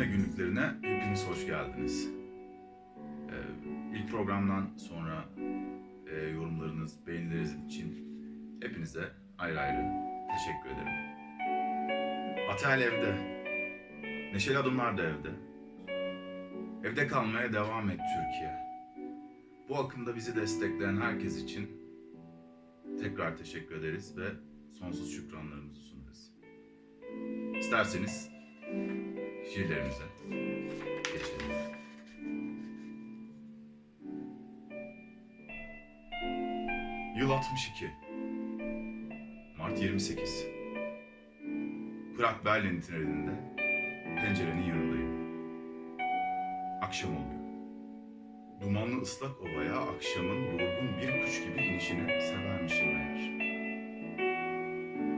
Fırtına günlüklerine hepiniz hoş geldiniz. Ee, ilk programdan sonra e, yorumlarınız, beğenileriniz için hepinize ayrı ayrı teşekkür ederim. Atel evde, neşeli adımlar da evde. Evde kalmaya devam et Türkiye. Bu akımda bizi destekleyen herkes için tekrar teşekkür ederiz ve sonsuz şükranlarımızı sunarız. İsterseniz şiirlerimize geçelim. Yıl 62 Mart 28 Prag Berlin tünelinde pencerenin yanındayım. Akşam oluyor. Dumanlı ıslak ovaya akşamın yorgun bir kuş gibi inişini severmişim meğer.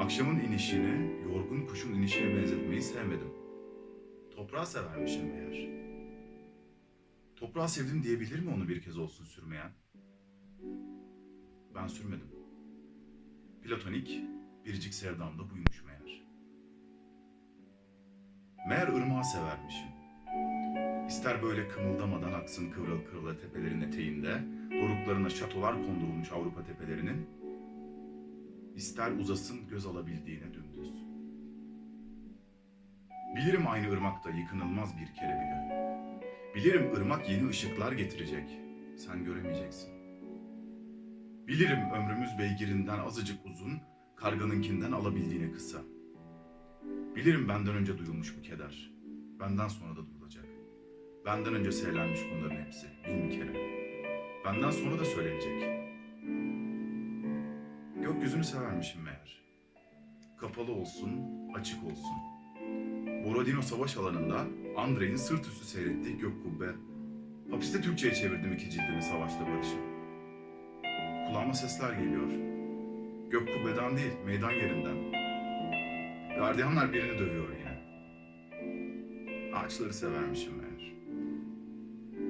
Akşamın inişini yorgun kuşun inişine benzetmeyi sevmedim. Toprağı severmişim meğer. Toprağı sevdim diyebilir mi onu bir kez olsun sürmeyen? Ben sürmedim. Platonik, biricik sevdam da buymuş meğer. Meğer ırmağı severmişim. İster böyle kımıldamadan aksın kıvrıl kıvrıla tepelerin eteğinde, doruklarına şatolar kondurulmuş Avrupa tepelerinin, ister uzasın göz alabildiğine dümdüz. Bilirim aynı ırmakta yıkınılmaz bir kere bile. Bilirim ırmak yeni ışıklar getirecek, sen göremeyeceksin. Bilirim ömrümüz beygirinden azıcık uzun, karganınkinden alabildiğine kısa. Bilirim benden önce duyulmuş bu keder, benden sonra da duyulacak. Benden önce söylenmiş bunların hepsi, bin kere. Benden sonra da söylenecek. Gökyüzünü severmişim meğer. Kapalı olsun, açık olsun. Borodino savaş alanında Andrei'nin sırt üstü seyrettiği gök kubbe. Hapiste Türkçe'ye çevirdim iki cildimi savaşla barışım. Kulağıma sesler geliyor. Gök kubbeden değil, meydan yerinden. Gardiyanlar birini dövüyor yine. Ağaçları severmişim meğer.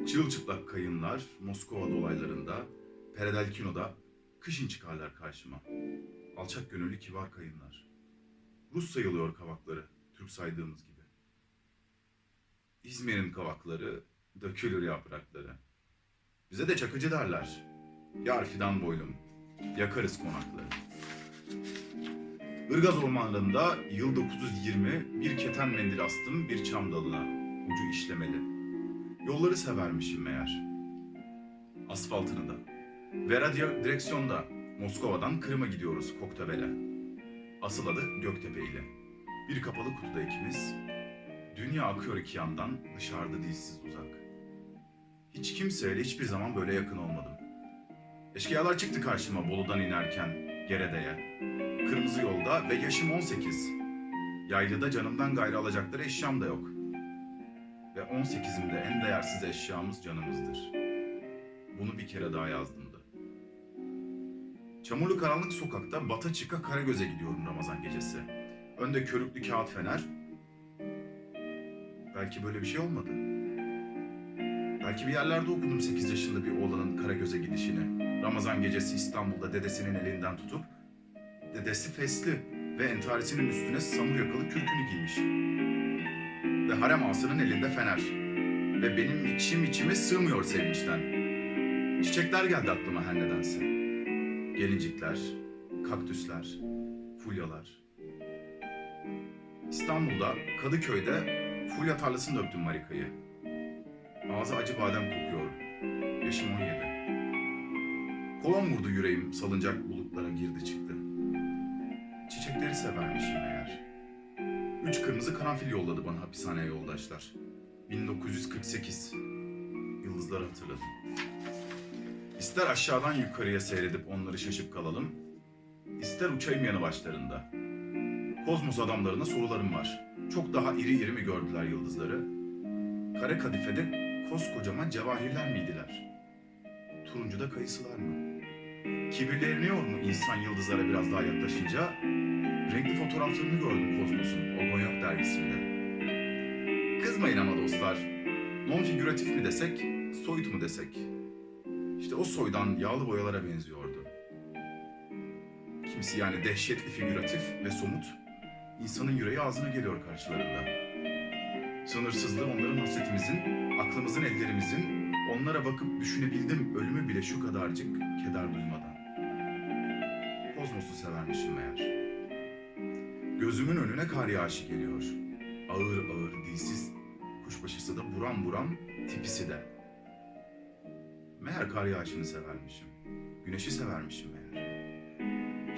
Çırılçıplak kayınlar Moskova dolaylarında, Peredelkino'da kışın çıkarlar karşıma. Alçak gönüllü kibar kayınlar. Rus sayılıyor kavakları, Türk saydığımız gibi. İzmir'in kavakları, dökülür yaprakları. Bize de çakıcı derler. Yar fidan boylum, yakarız konakları. Irgaz ormanlarında yıl 920 bir keten mendil astım bir çam dalına, ucu işlemeli. Yolları severmişim meğer. Asfaltını da. Vera di- direksiyonda Moskova'dan Kırım'a gidiyoruz Koktebel'e. Asıl adı Göktepe ile. Bir kapalı kutuda ikimiz. Dünya akıyor iki yandan, dışarıda dilsiz uzak. Hiç kimseyle hiçbir zaman böyle yakın olmadım. Eşkıyalar çıktı karşıma Bolu'dan inerken Gerede'ye. Kırmızı yolda ve yaşım 18. Yaylıda canımdan gayrı alacakları eşyam da yok. Ve 18'imde en değersiz eşyamız canımızdır. Bunu bir kere daha yazdım da. Çamurlu karanlık sokakta bata çıka Karagöz'e gidiyorum Ramazan gecesi. Önde körüklü kağıt fener. Belki böyle bir şey olmadı. Belki bir yerlerde okudum 8 yaşında bir oğlanın Karagöz'e gidişini. Ramazan gecesi İstanbul'da dedesinin elinden tutup dedesi fesli ve entarisinin üstüne samur yakalı kürkünü giymiş. Ve harem ağasının elinde fener. Ve benim içim içime sığmıyor sevinçten. Çiçekler geldi aklıma her nedense. Gelincikler, kaktüsler, fulyalar. İstanbul'da, Kadıköy'de fulya tarlasında öptüm Marika'yı. Ağzı acı badem kokuyor. Yaşım 17. Kolon vurdu yüreğim salıncak bulutlara girdi çıktı. Çiçekleri severmişim meğer. Üç kırmızı karanfil yolladı bana hapishaneye yoldaşlar. 1948. Yıldızları hatırladım. İster aşağıdan yukarıya seyredip onları şaşıp kalalım, ister uçayım yanı başlarında. Kozmos adamlarına sorularım var. Çok daha iri iri mi gördüler yıldızları? Kare kadifede koskocaman cevahirler miydiler? Turuncuda kayısılar mı? Kibirleniyor mu insan yıldızlara biraz daha yaklaşınca? Renkli fotoğraflarını gördüm Kozmos'un o Gonyak dergisinde. Kızmayın ama dostlar. Non-figüratif mi desek, soyut mu desek? İşte o soydan yağlı boyalara benziyordu. Kimisi yani dehşetli figüratif ve somut, insanın yüreği ağzına geliyor karşılarında. Sınırsızlığı onların hasretimizin, aklımızın ellerimizin, onlara bakıp düşünebildim ölümü bile şu kadarcık keder duymadan. Kozmos'u severmişim meğer. Gözümün önüne kar yağışı geliyor. Ağır ağır dilsiz, kuşbaşısı da buram buram tipisi de. Meğer kar yağışını severmişim. Güneşi severmişim meğer.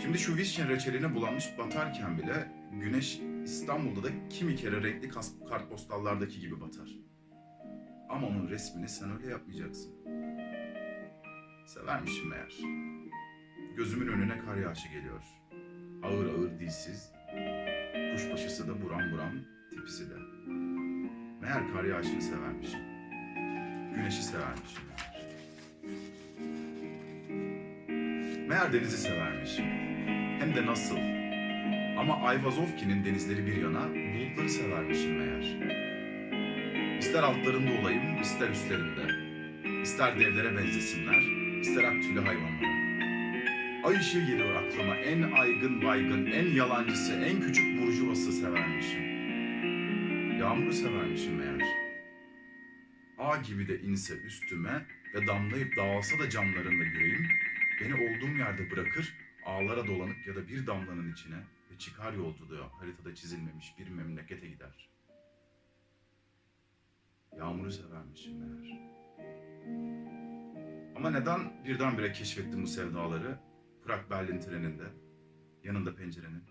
Şimdi şu vişne reçeline bulanmış batarken bile güneş İstanbul'da da kimi kere renkli kartpostallardaki gibi batar. Ama onun resmini sen öyle yapmayacaksın. Severmişim meğer. Gözümün önüne kar yağışı geliyor. Ağır ağır dilsiz, kuşbaşısı da buram buram tipisi de. Meğer kar yağışını severmişim. Güneşi severmişim. Meğer denizi severmişim. Hem de nasıl? Ama Ayvazovki'nin denizleri bir yana, bulutları severmişim meğer. İster altlarında olayım, ister üstlerinde. İster devlere benzesinler, ister aktüllü hayvanlara. Ay ışığı geliyor aklıma, en aygın baygın, en yalancısı, en küçük burjuvası severmişim. Yağmuru severmişim meğer. Ağ gibi de inse üstüme ve damlayıp dağılsa da camlarında yüreğim, beni olduğum yerde bırakır, ağlara dolanıp ya da bir damlanın içine ve çıkar yolculuğa haritada çizilmemiş bir memlekete gider. Yağmuru severmişim meğer. Ama neden birdenbire keşfettim bu sevdaları? Prag Berlin treninde, yanında pencerenin.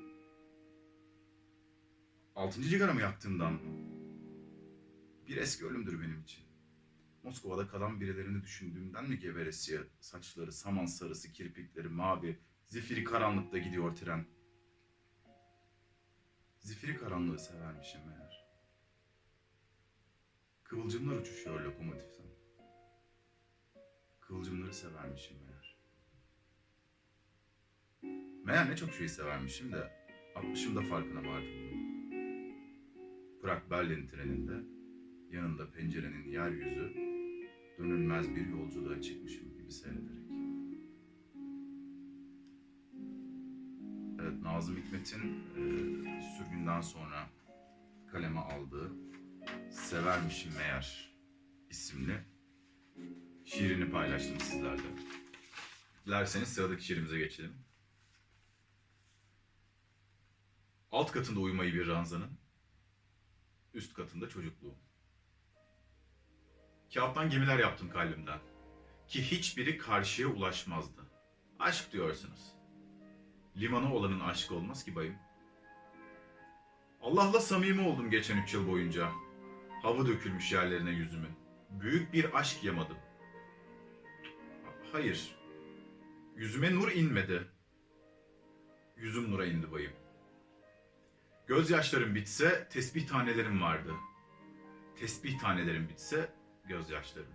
Altıncı cigara mı yaktığımdan mı? Bir eski ölümdür benim için. Moskova'da kalan birilerini düşündüğümden mi geberesiye, saçları, saman sarısı, kirpikleri mavi, zifiri karanlıkta gidiyor tren. Zifiri karanlığı severmişim meğer. Kıvılcımlar uçuşuyor lokomotiften. Kıvılcımları severmişim meğer. Meğer ne çok şey severmişim de 60'ımda farkına vardım. Prag Berlin treninde yanında pencerenin yeryüzü dönülmez bir yolculuğa çıkmışım gibi seyrederek. Nazım Hikmet'in e, sürgünden sonra kaleme aldığı Severmişim Meğer isimli şiirini paylaştım sizlerle. Dilerseniz sıradaki şiirimize geçelim. Alt katında uyumayı bir ranzanın, üst katında çocukluğum. Kağıttan gemiler yaptım kalbimden. Ki hiçbiri karşıya ulaşmazdı. Aşk diyorsunuz. Limana olanın aşkı olmaz ki bayım. Allah'la samimi oldum geçen üç yıl boyunca. Hava dökülmüş yerlerine yüzümün. Büyük bir aşk yamadım. Hayır. Yüzüme nur inmedi. Yüzüm nura indi bayım. Gözyaşlarım bitse tesbih tanelerim vardı. Tesbih tanelerim bitse gözyaşlarım.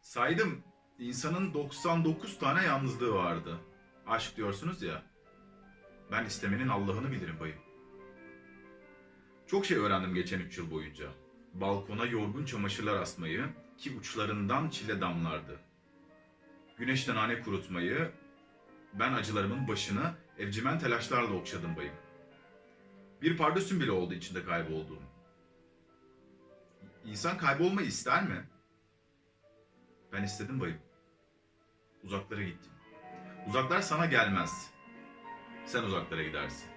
Saydım insanın 99 tane yalnızlığı vardı. Aşk diyorsunuz ya. Ben istemenin Allah'ını bilirim bayım. Çok şey öğrendim geçen 3 yıl boyunca. Balkona yorgun çamaşırlar asmayı ki uçlarından çile damlardı. Güneşten hane kurutmayı, ben acılarımın başını evcimen telaşlarla okşadım bayım. Bir pardösüm bile oldu içinde kaybolduğum. İnsan kaybolmayı ister mi? Ben istedim bayım. Uzaklara gittim. Uzaklar sana gelmez. Sen uzaklara gidersin.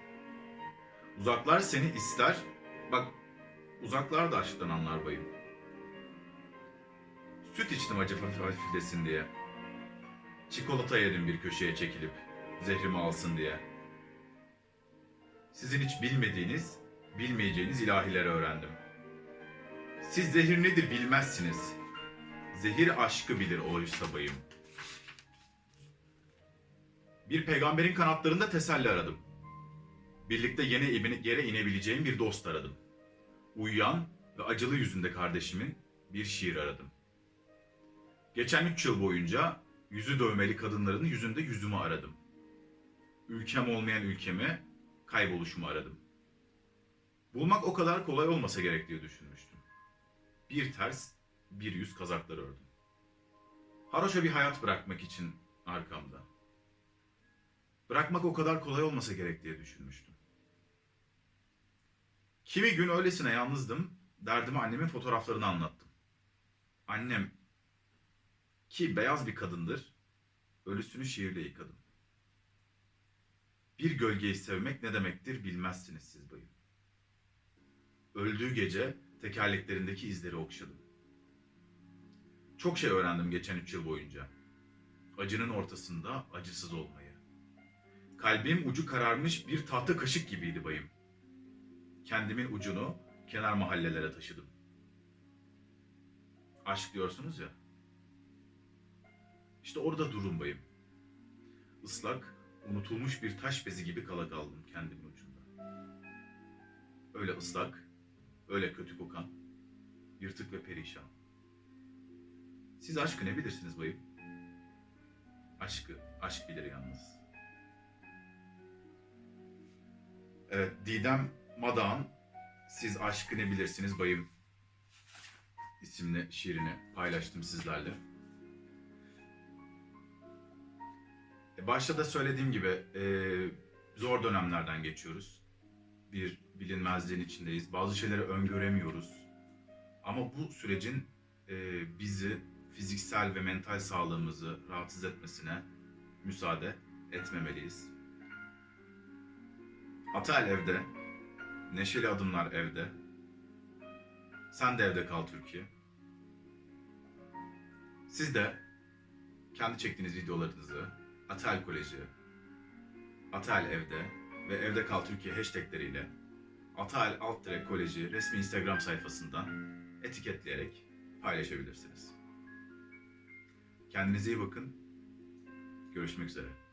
Uzaklar seni ister. Bak uzaklar da aşktan anlar bayım. Süt içtim acı hafif hafiflesin diye. Çikolata yedim bir köşeye çekilip zehrimi alsın diye. Sizin hiç bilmediğiniz, bilmeyeceğiniz ilahileri öğrendim. Siz zehir nedir bilmezsiniz. Zehir aşkı bilir oysa bayım. Bir peygamberin kanatlarında teselli aradım. Birlikte yine yere inebileceğim bir dost aradım. Uyuyan ve acılı yüzünde kardeşimin bir şiir aradım. Geçen üç yıl boyunca yüzü dövmeli kadınların yüzünde yüzümü aradım. Ülkem olmayan ülkemi, kayboluşumu aradım. Bulmak o kadar kolay olmasa gerek diye düşünmüştüm. Bir ters, bir yüz kazaklar ördüm. Haroşa bir hayat bırakmak için arkamda. Bırakmak o kadar kolay olmasa gerek diye düşünmüştüm. Kimi gün öylesine yalnızdım, derdimi annemin fotoğraflarını anlattım. Annem ki beyaz bir kadındır, ölüsünü şiirle yıkadım. Bir gölgeyi sevmek ne demektir bilmezsiniz siz bayım. Öldüğü gece tekerleklerindeki izleri okşadım. Çok şey öğrendim geçen üç yıl boyunca. Acının ortasında acısız olmayı. Kalbim ucu kararmış bir tahta kaşık gibiydi bayım. Kendimin ucunu kenar mahallelere taşıdım. Aşk diyorsunuz ya. İşte orada durun bayım. Islak, unutulmuş bir taş bezi gibi kala kaldım kendimin ucunda. Öyle ıslak, öyle kötü kokan, yırtık ve perişan. Siz aşkı ne bilirsiniz bayım? Aşkı, aşk bilir yalnız. Didem Madağ'ın Siz Aşkı Ne Bilirsiniz Bayım isimli şiirini paylaştım sizlerle. E, Başta da söylediğim gibi e, zor dönemlerden geçiyoruz. Bir bilinmezliğin içindeyiz. Bazı şeyleri öngöremiyoruz. Ama bu sürecin e, bizi fiziksel ve mental sağlığımızı rahatsız etmesine müsaade etmemeliyiz. Atal evde, neşeli adımlar evde. Sen de evde kal Türkiye. Siz de kendi çektiğiniz videolarınızı Atal Koleji, Atal Evde ve Evde Kal Türkiye hashtagleriyle Atal Alt Dire Koleji resmi Instagram sayfasından etiketleyerek paylaşabilirsiniz. Kendinize iyi bakın. Görüşmek üzere.